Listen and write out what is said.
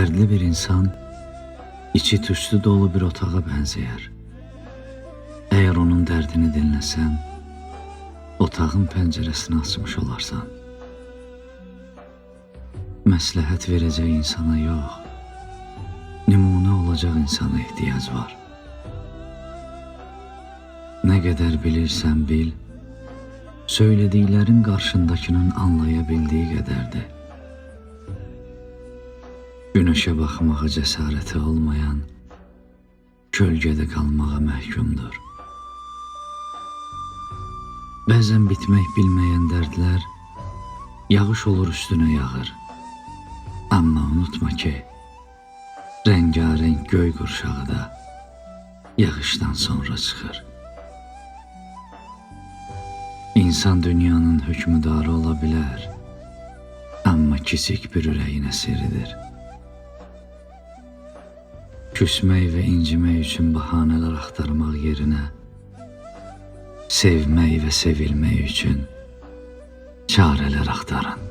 Dərdli bir insan içi tüstü dolu bir otağa bənzəyər. Əgər onun dərdini dinləsən, otağın pəncərəsini açmış olarsan. Məsləhət verəcək insana yox, nümunə olacaq insana ehtiyac var. Nə qədər bilirsən bil, söylədiklərin qarşındakının anlaya bildiyi qədərdir. Günəşə baxmağa cəsarəti olmayan kölgədə qalmağa məhkumdur. Bəzən bitmək bilməyən dərdlər yağış olur üstünə yağır. Amma unutma ki, rəngarəng göy qurşağı da yağışdan sonra çıxır. İnsan dünyanın hökmüdarı ola bilər, amma kiçik bir ürəyin əsiridir. Küsmək və incimək üçün bahanələr axtarmaq yerinə sevmək və sevilmək üçün çarələr axtarın.